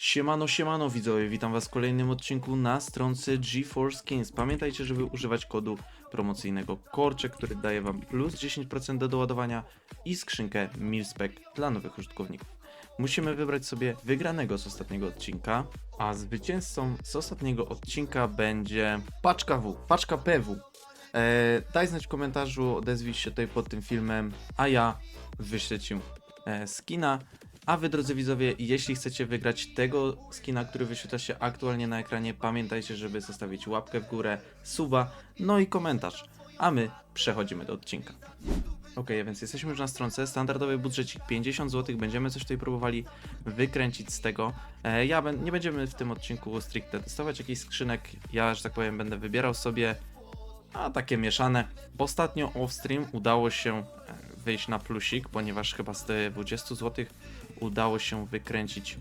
Siemano, siemano widzowie, witam was w kolejnym odcinku na stronce GeForce Skins. Pamiętajcie, żeby używać kodu promocyjnego KORCZE, który daje wam plus 10% do doładowania i skrzynkę Milspec dla nowych użytkowników. Musimy wybrać sobie wygranego z ostatniego odcinka, a zwycięzcą z ostatniego odcinka będzie Paczka W, Paczka PW. Eee, daj znać w komentarzu, odezwij się tutaj pod tym filmem, a ja wyślę ci e, skina. A wy, drodzy widzowie, jeśli chcecie wygrać tego skina, który wyświetla się aktualnie na ekranie, pamiętajcie, żeby zostawić łapkę w górę, suba, no i komentarz. A my przechodzimy do odcinka. Ok, więc jesteśmy już na stronce. Standardowy budżecik 50 zł. Będziemy coś tutaj próbowali wykręcić z tego. E, ja nie będziemy w tym odcinku stricte testować jakichś skrzynek. Ja, że tak powiem, będę wybierał sobie a takie mieszane. Ostatnio off-stream udało się e, wyjść na plusik, ponieważ chyba z te 20 zł udało się wykręcić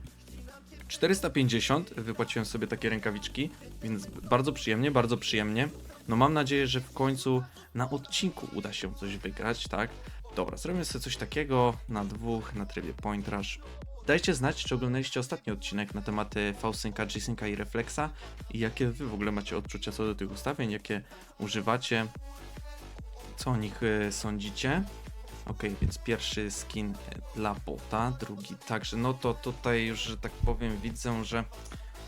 450. Wypłaciłem sobie takie rękawiczki, więc bardzo przyjemnie, bardzo przyjemnie. No mam nadzieję, że w końcu na odcinku uda się coś wygrać, tak? Dobra, zrobimy sobie coś takiego na dwóch, na trybie Point Rush. Dajcie znać, czy oglądaliście ostatni odcinek na tematy V-Synca, G-Synca i Reflexa i jakie wy w ogóle macie odczucia co do tych ustawień, jakie używacie, co o nich e, sądzicie. Ok, więc pierwszy skin dla bota, drugi także, no to tutaj już, że tak powiem, widzę, że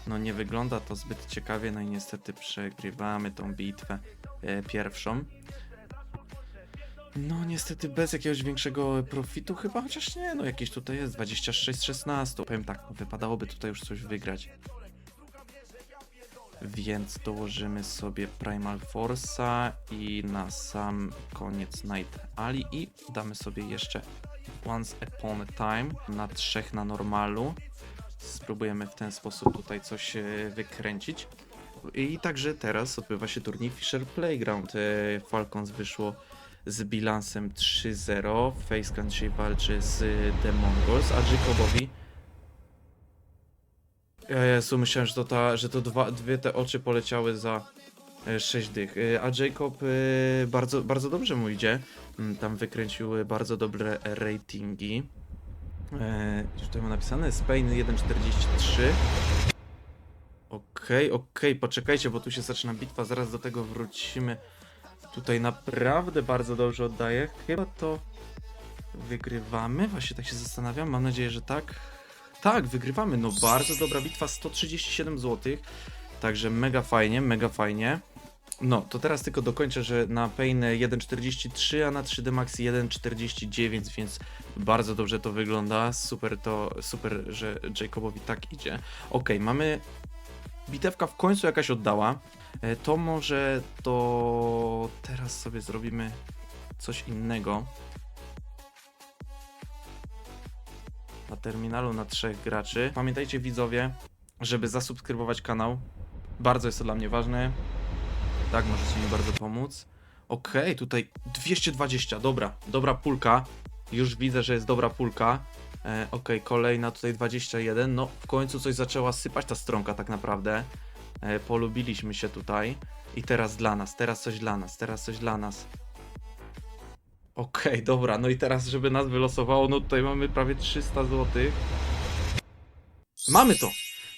no nie wygląda to zbyt ciekawie, no i niestety przegrywamy tą bitwę e, pierwszą. No niestety bez jakiegoś większego profitu chyba, chociaż nie, no jakieś tutaj jest 26-16. Powiem tak, wypadałoby tutaj już coś wygrać. Więc dołożymy sobie Primal Force'a i na sam koniec Night Ali i damy sobie jeszcze Once Upon a Time na trzech na normalu. Spróbujemy w ten sposób tutaj coś e, wykręcić. I także teraz odbywa się turniej Fisher Playground. E, Falcons wyszło z bilansem 3-0. Faceclan dzisiaj walczy z The Mongols, a Jacobowi Jezu, myślałem, że to, ta, że to dwa, dwie te oczy poleciały za 6 dych. E, A Jacob e, bardzo, bardzo dobrze mu idzie. Mm, Tam wykręcił e, bardzo dobre ratingi. E, Już tutaj mam napisane Spain 1.43. Okej, okej, poczekajcie, bo tu się zaczyna bitwa, zaraz do tego wrócimy. Tutaj naprawdę bardzo dobrze oddaje. Chyba to wygrywamy. Właśnie tak się zastanawiam. Mam nadzieję, że tak. Tak, wygrywamy. No bardzo dobra bitwa, 137 zł. Także mega fajnie, mega fajnie. No, to teraz tylko dokończę, że na Pain 1.43, a na 3D Max 1.49, więc bardzo dobrze to wygląda. Super to, super, że Jacobowi tak idzie. Ok, mamy bitewka w końcu jakaś oddała. E, To może to teraz sobie zrobimy coś innego. Na terminalu na trzech graczy. Pamiętajcie widzowie, żeby zasubskrybować kanał. Bardzo jest to dla mnie ważne. Tak, możecie mi bardzo pomóc. Okej, tutaj 220, dobra, dobra pulka. Już widzę, że jest dobra pulka. E, Okej, kolejna tutaj 21. No, w końcu coś zaczęła sypać ta stronka tak naprawdę. E, polubiliśmy się tutaj. I teraz dla nas, teraz coś dla nas, teraz coś dla nas. Okej, dobra, no i teraz, żeby nas wylosowało, no tutaj mamy prawie 300 zł. Mamy to!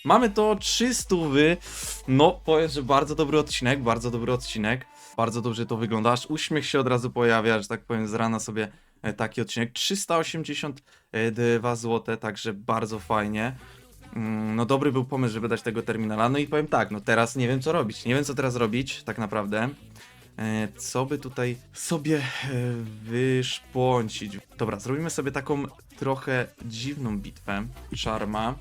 Mamy to 300 wy. No, powiem, że bardzo dobry odcinek, bardzo dobry odcinek. Bardzo dobrze to wygląda, aż uśmiech się od razu pojawia, że tak powiem, z rana sobie e, taki odcinek. 382 zł, także bardzo fajnie. Mm, No dobry był pomysł, żeby dać tego terminala. No i powiem tak, no teraz nie wiem co robić. Nie wiem co teraz robić, tak naprawdę. E, Co by tutaj sobie e, wyszpłącić? Dobra, zrobimy sobie taką trochę dziwną bitwę. Charma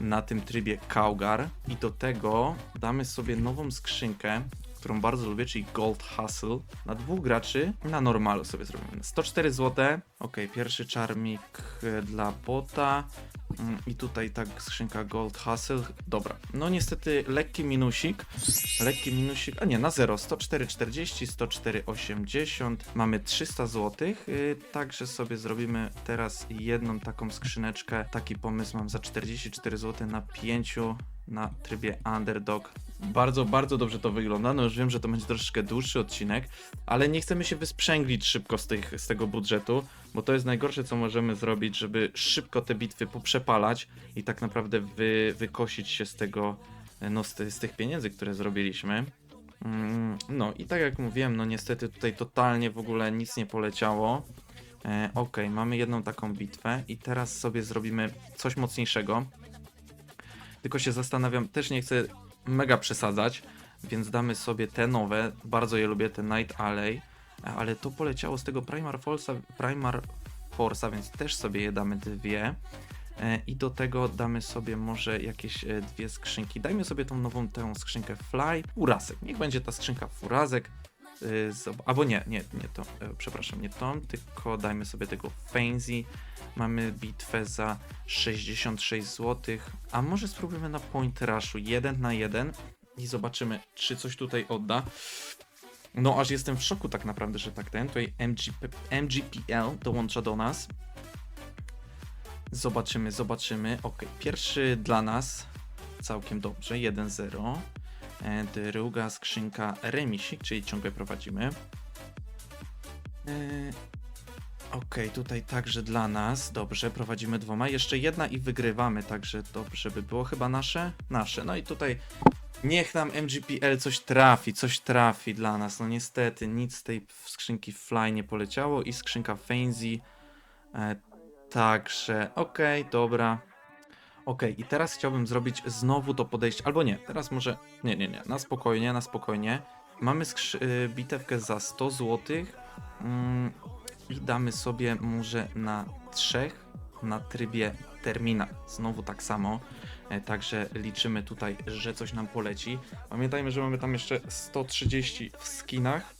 na tym trybie Kaugar. I do tego damy sobie nową skrzynkę, którą bardzo lubię, czyli Gold Hustle. Na dwóch graczy na normalu sobie zrobimy. 104 zł. Ok, pierwszy czarmik e, dla bota. Mm, I tutaj tak skrzynka Gold Hustle. Dobra, no niestety lekki minusik. Lekki minusik, a nie, na 0. 104,40, 104,80. Mamy 300 zł. Yy, także sobie zrobimy teraz jedną taką skrzyneczkę. Taki pomysł mam za 44 zł na 5 na trybie Underdog. Bardzo, bardzo dobrze to wygląda. No już wiem, że to będzie troszeczkę dłuższy odcinek, ale nie chcemy się wysprzęglić szybko z, tych, z tego budżetu. Bo to jest najgorsze, co możemy zrobić, żeby szybko te bitwy poprzepalać i tak naprawdę wy, wykosić się z tego, e, no z, z tych pieniędzy, które zrobiliśmy. Mm, No i tak jak mówiłem, no niestety tutaj totalnie w ogóle nic nie poleciało. E, ok, mamy jedną taką bitwę i teraz sobie zrobimy coś mocniejszego. Tylko się zastanawiam, też nie chcę mega przesadzać, więc damy sobie te nowe. Bardzo je lubię, te Night Alley, ale to poleciało z tego Primar Force'a, Primar Force'a więc też sobie je damy dwie. E, I do tego damy sobie może jakieś e, dwie skrzynki. Dajmy sobie tą nową tę skrzynkę Fly. Furazek. Niech będzie ta skrzynka Furazek. Y, zob- Albo nie, nie, nie to, e, przepraszam, nie tą, tylko dajmy sobie tego Fancy. Mamy bitwę za 66 zł. A może spróbujemy na Point Rushu 1 na 1 i zobaczymy, czy coś tutaj odda. No, aż jestem w szoku tak naprawdę, że tak ten. Tutaj MGP, MGPL dołącza do nas. Zobaczymy, zobaczymy. Ok, pierwszy dla nas całkiem dobrze, 1-0. E, Druga skrzynka remisik, czyli ciągle prowadzimy. Ok, tutaj także dla nas. Dobrze, prowadzimy dwoma. Jeszcze jedna i wygrywamy, także dobrze by było. Chyba nasze? Nasze. No i tutaj niech nam MGPL coś trafi, coś trafi dla nas. No niestety, nic z tej skrzynki Fly nie poleciało i skrzynka Fancy. E, także, okej, dobra. Okej, i teraz chciałbym zrobić znowu to podejście, albo nie, teraz może, nie, nie, nie, na spokojnie, na spokojnie. Mamy skrzy- y, bitewkę za 100 zł mm, i damy sobie może na trzech na trybie termina. Znowu tak samo, e, także liczymy tutaj, że coś nam poleci. Pamiętajmy, że mamy tam jeszcze 130 w skinach.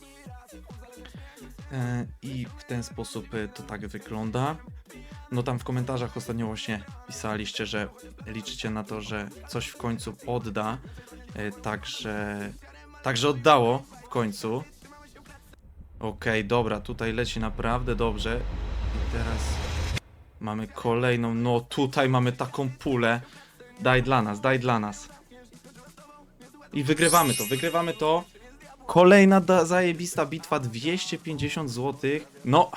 E, I w ten sposób e, to tak wygląda. No tam w komentarzach ostatnio właśnie pisaliście, że liczycie na to, że coś w końcu odda. Także, także oddało w końcu. Okej, dobra, tutaj leci naprawdę dobrze. I teraz mamy kolejną. No tutaj mamy taką pulę. Daj dla nas, daj dla nas. I wygrywamy to, wygrywamy to. Kolejna zajebista bitwa, 250 zł. No,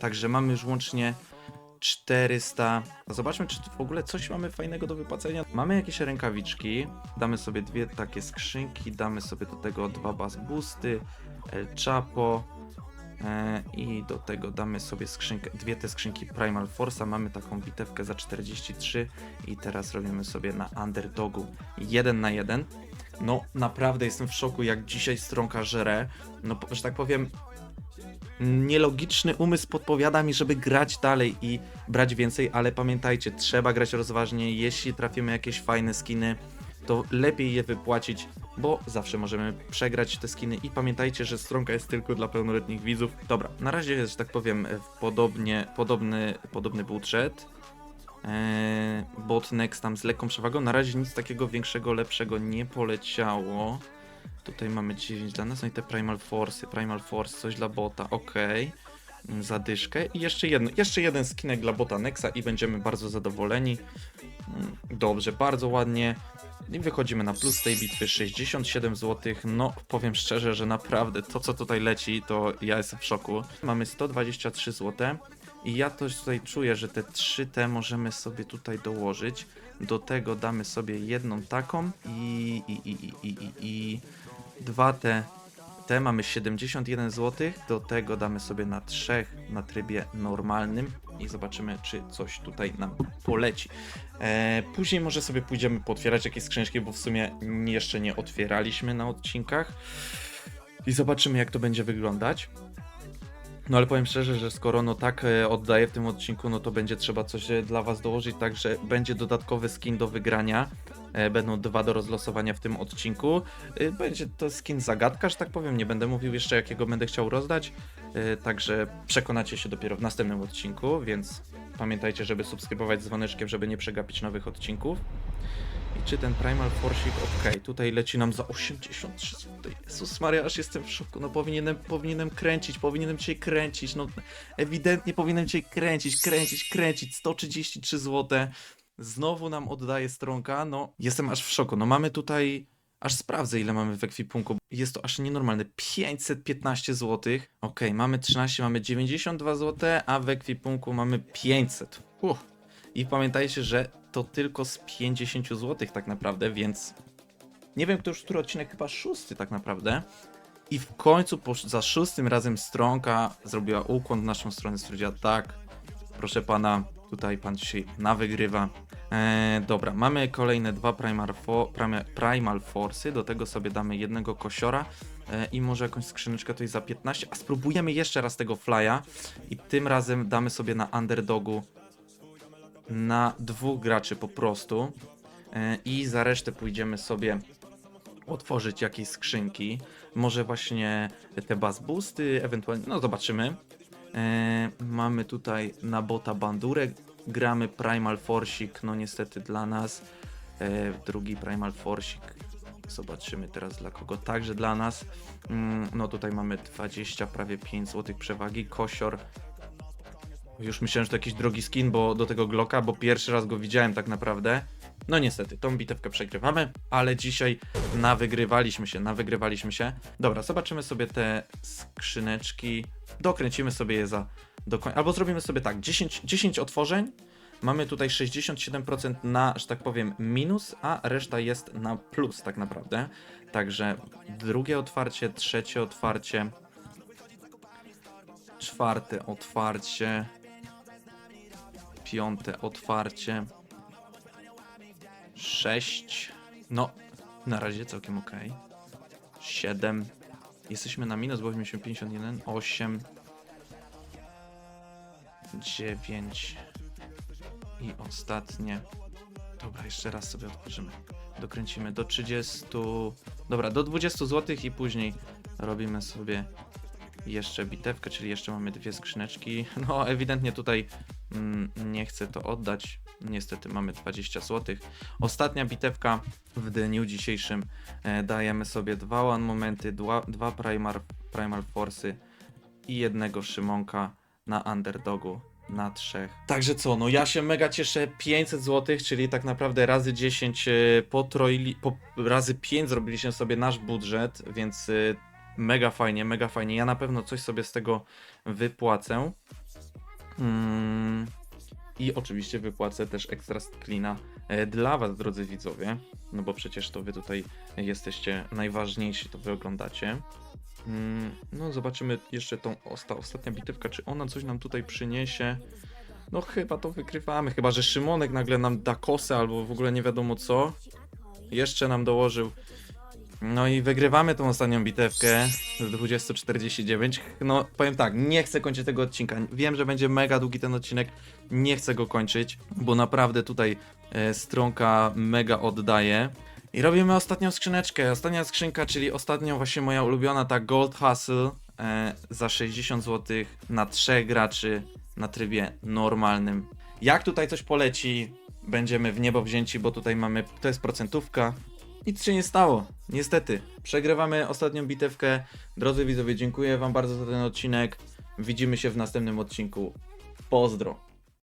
także mamy już łącznie 400. Zobaczmy, czy w ogóle coś mamy fajnego do wypłacenia. Mamy jakieś rękawiczki. Damy sobie dwie takie skrzynki. Damy sobie do tego dwa bas boosty, El Chapo. E, I do tego damy sobie skrzynkę, dwie te skrzynki Primal Force'a. Mamy taką bitewkę za 43 i teraz robimy sobie na underdogu 1 na 1. No naprawdę jestem w szoku jak dzisiaj stronka żere. No że tak powiem nielogiczny umysł podpowiada mi, żeby grać dalej i brać więcej, ale pamiętajcie, trzeba grać rozważnie. Jeśli trafimy jakieś fajne skiny, to lepiej je wypłacić, bo zawsze możemy przegrać te skiny i pamiętajcie, że stronka jest tylko dla pełnoletnich widzów. Dobra, na razie jest, że tak powiem, podobnie, podobny, podobny budżet. Eee, bot next tam z lekką przewagą. Na razie nic takiego większego, lepszego nie poleciało. Tutaj mamy 9 dla nas, no i te Primal Force, Primal Force, coś dla bota, ok. Zadyszkę i jeszcze jedno, jeszcze jeden skinek dla bota Nexa i będziemy bardzo zadowoleni. Mm, Dobrze, bardzo ładnie. I wychodzimy na plus tej bitwy 67 zł. No, powiem szczerze, że naprawdę to, co tutaj leci, to ja jestem w szoku. Mamy 123 zł. I ja też tutaj czuję, że te 3 T możemy sobie tutaj dołożyć. Do tego damy sobie jedną taką i, i, i, i, i, i, dwa te. Te mamy 71 zł. Do tego damy sobie na trzech na trybie normalnym i zobaczymy, czy coś tutaj nam poleci. E, później może sobie pójdziemy pootwierać jakieś skrzynki, bo w sumie jeszcze nie otwieraliśmy na odcinkach. I zobaczymy, jak to będzie wyglądać. No ale powiem szczerze, że skoro no tak e, oddaję w tym odcinku, no to będzie trzeba coś e, dla was dołożyć, także będzie dodatkowy skin do wygrania. E, Będą dwa do rozlosowania w tym odcinku. Będzie to skin zagadka, że tak powiem. Nie będę mówił jeszcze, jakiego będę chciał rozdać. Także przekonacie się dopiero w następnym odcinku, więc pamiętajcie, żeby subskrybować z dzwoneczkiem, żeby nie przegapić nowych odcinków. Czy ten Primal Forcik, ok, tutaj leci nam za 83 zł. Jezus Maria, aż jestem w szoku. No powinienem, powinienem kręcić, powinienem cię kręcić. No ewidentnie powinienem cię kręcić, kręcić, kręcić. 133 zł. Znowu nam oddaje stronka. No jestem aż w szoku. No mamy tutaj Aż sprawdzę, ile mamy w ekwipunku. Jest to aż nienormalne. 515 zł. Ok, mamy 13, mamy 92 zł, a w ekwipunku mamy 500. Uff. I pamiętajcie, że to tylko z 50 zł tak naprawdę, więc nie wiem, kto już który odcinek, chyba szósty tak naprawdę. I w końcu po, za szóstym razem stronka zrobiła ukłon w naszą stronę, stwierdziła tak, proszę pana, tutaj pan dzisiaj nawygrywa. Eee, dobra, mamy kolejne dwa Primal, fo, primal, primal do tego sobie damy jednego kosiora e, i może jakąś skrzyneczkę tutaj za 15, a spróbujemy jeszcze raz tego Flya i tym razem damy sobie na Underdogu na dwóch graczy po prostu e, i za resztę pójdziemy sobie otworzyć jakieś skrzynki, może właśnie te buzz boosty, ewentualnie, no zobaczymy. E, mamy tutaj na bota bandurę, gramy Primal Forsik, no niestety dla nas. E, drugi Primal Forsik, zobaczymy teraz dla kogo, także dla nas. Mm, no tutaj mamy 20, prawie 5 zł przewagi, kosior. Już myślałem, że to jakiś drogi skin, bo do tego Glocka, bo pierwszy raz go widziałem tak naprawdę. No niestety, tą bitewkę przegrywamy, ale dzisiaj nawygrywaliśmy się, nawygrywaliśmy się. Dobra, zobaczymy sobie te skrzyneczki, dokręcimy sobie je za do albo zrobimy sobie tak, 10, 10 otworzeń, mamy tutaj 67% na, że tak powiem, minus, a reszta jest na plus tak naprawdę. Także drugie otwarcie, trzecie otwarcie, czwarte otwarcie, piąte otwarcie, sześć, no na razie całkiem ok. 7. Jesteśmy na minus, bo mieliśmy 51. 8. 9. I ostatnie. Dobra, jeszcze raz sobie otworzymy. Dokręcimy do 30. Dobra, do 20 zł i później robimy sobie jeszcze bitewkę, czyli jeszcze mamy dwie skrzyneczki. No, ewidentnie tutaj mm, nie chcę to oddać. Niestety mamy 20 zł. Ostatnia bitewka w dniu dzisiejszym. E, dajemy sobie dwa one momenty, dwa, dwa primal, primal force'y i jednego Szymonka na underdogu na trzech. Także co, no ja się mega cieszę, 500 zł, czyli tak naprawdę razy 10 e, potroili, po, razy 5 zrobiliśmy sobie nasz budżet, więc e, mega fajnie, mega fajnie. Ja na pewno coś sobie z tego wypłacę. Mm, I oczywiście wypłacę też ekstra cleana e, dla was, drodzy widzowie, no bo przecież to wy tutaj jesteście najważniejsi, to wy oglądacie. Mm, No, zobaczymy jeszcze tą osta, ostatnia bitewka, czy ona coś nam tutaj przyniesie. No chyba to wykrywamy, chyba że Szymonek nagle nam da kosę albo w ogóle nie wiadomo co. Jeszcze nam dołożył. No i wygrywamy tą ostatnią bitewkę z 20.49. No powiem tak, nie chcę kończyć tego odcinka. Wiem, że będzie mega długi ten odcinek. Nie chcę go kończyć, bo naprawdę tutaj e, stronka mega oddaje. I robimy ostatnią skrzyneczkę. Ostatnia skrzynka, czyli ostatnio właśnie moja ulubiona, ta Gold Hustle e, za 60 zł na trzech graczy na trybie normalnym. Jak tutaj coś poleci, będziemy w niebo wzięci, bo tutaj mamy, to jest procentówka. Nic się nie stało, niestety. Przegrywamy ostatnią bitewkę. Drodzy widzowie, dziękuję wam bardzo za ten odcinek. Widzimy się w następnym odcinku. Pozdro.